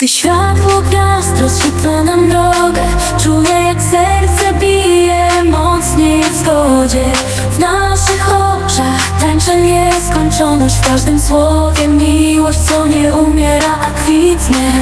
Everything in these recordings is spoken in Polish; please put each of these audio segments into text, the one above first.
Gdy światło gwiazd rozświetla nam drogę Czuję jak serce bije mocniej w zgodzie. W naszych oczach tańczy nieskończoność W każdym słowie miłość, co nie umiera, a kwitnie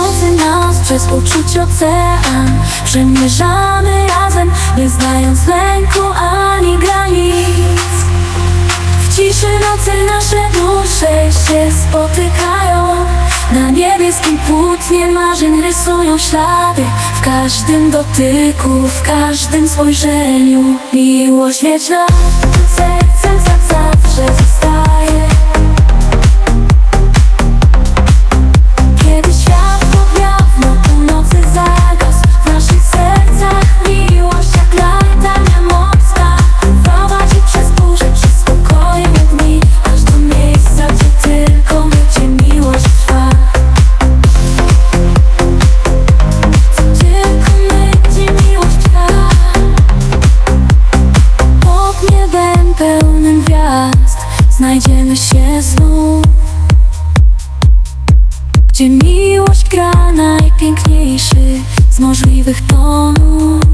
Nocy nas przez uczuć ocean. Przemierzamy razem, nie znając lęku ani granic. W ciszy nocy nasze dusze się spotykają. Na niebieskim płótnie marzeń rysują ślady. W każdym dotyku, w każdym spojrzeniu Miłość wieczna się znów. Gdzie miłość gra najpiękniejszy z możliwych tonów